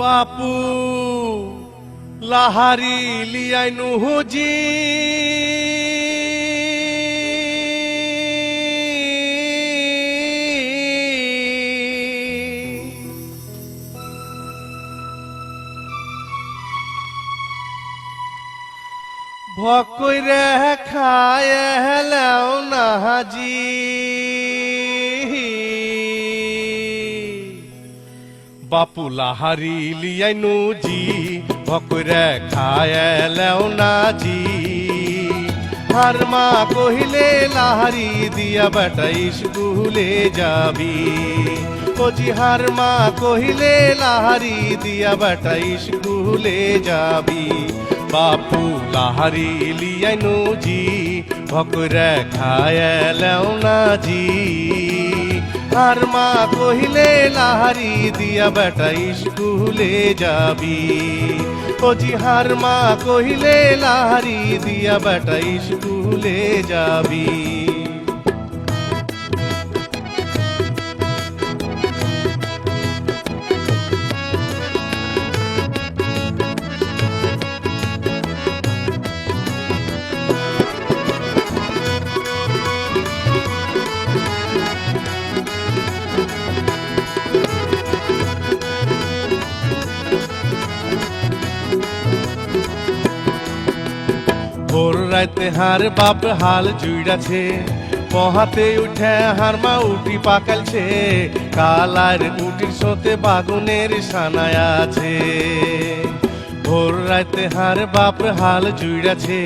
বাপু লাহারি লিয়াই নুহুজি। ভকই রে খায় হেলেও নাহাজি। বাপু লাহারি লিয়াই নুজি ভকই রে খায় হেলেও নাজি। হার মা কহিলে, লাহারি দিয়া বেটা স্কুলে যাবি। ওজি হার মা কহিলে, লাহারি দিয়া বেটা স্কুলে যাবি। বাপু লাহারি লিয়াই ভকরে খায়ালেও না জি আর মা কহিলে লাহারি দিয়া বেটা, স্কুলে যাবি। ওজি হার মা কহিলে লাহারি দিয়া বেটা, স্কুলে যাবি। রাতে হার বাপ হাল জুড়াছে পহাতে উঠে হার মা উটি পাকালছে, কালার উটির সোতে বাগুনের সানায় আছে। ভোর রাতে হার বাপ হাল জুড়াছে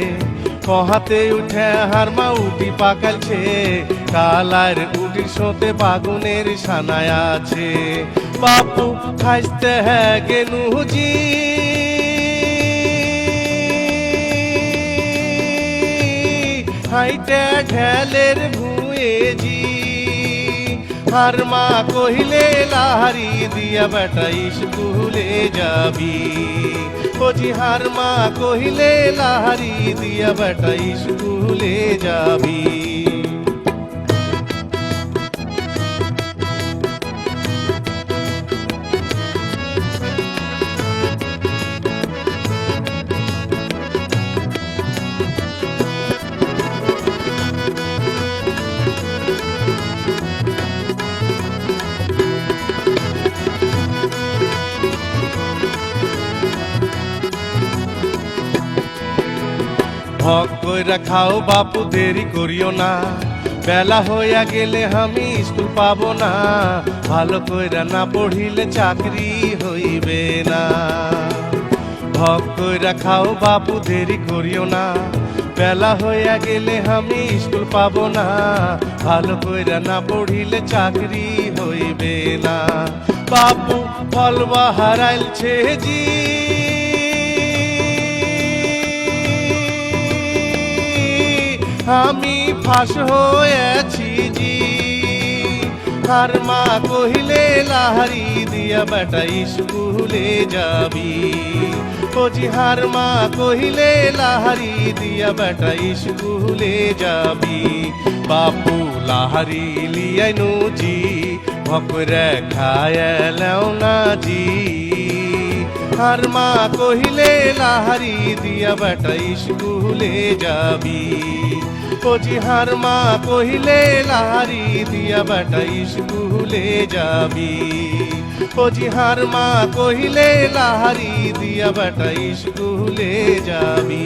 পহাতে উঠে হার মা উটি পাকালছে, কালার উটির সোতে বাগুনের সানায় আছে। বাপু খাইতে হ্যাঁ গেনুজি হাইটে ঢেলের ভুয়েজি হার মা কহিলে, লাহারি দিয়া বেটা স্কুলে যাবি। ওজি হার মা কহিলে, লাহারি দিয়া বেটা স্কুলে যাবি। ভগ কইরা খাও বাপু, দেরি করিও না। বেলা হইয়া গেলে আমি স্কুল পাবো না। ভালো কইরা না পড়িলে চাকরি হইবে না। ভগ কইরা খাও বাপু, দেরি করিও না। বেলা হইয়া গেলে আমি স্কুল পাবো না। ভালো কইরা না পড়িলে চাকরি হইবে না। বাপু ফলবা হারাইলছে জি। আমি ফাঁস হয়েছি জি। আর মা কহিলে, লাহারি দিয়া বেটা, স্কুলে যাবি। ওজি হার মা কহিলে, লাহারি দিয়া বেটা, স্কুলে যাবি। বাপু লাহারি লিয়াই নুজি ভকরে খায়ালেও না জি। আর মা কহিলে লাহারি দিয়া বেটা স্কুলে যাবি। কোজি হার মা কহিলে লাহারি দিয়া বেটা স্কুলে যাবি। কোজি হার মা কহিলে লাহারি দিয়া বেটা স্কুলে যাবি।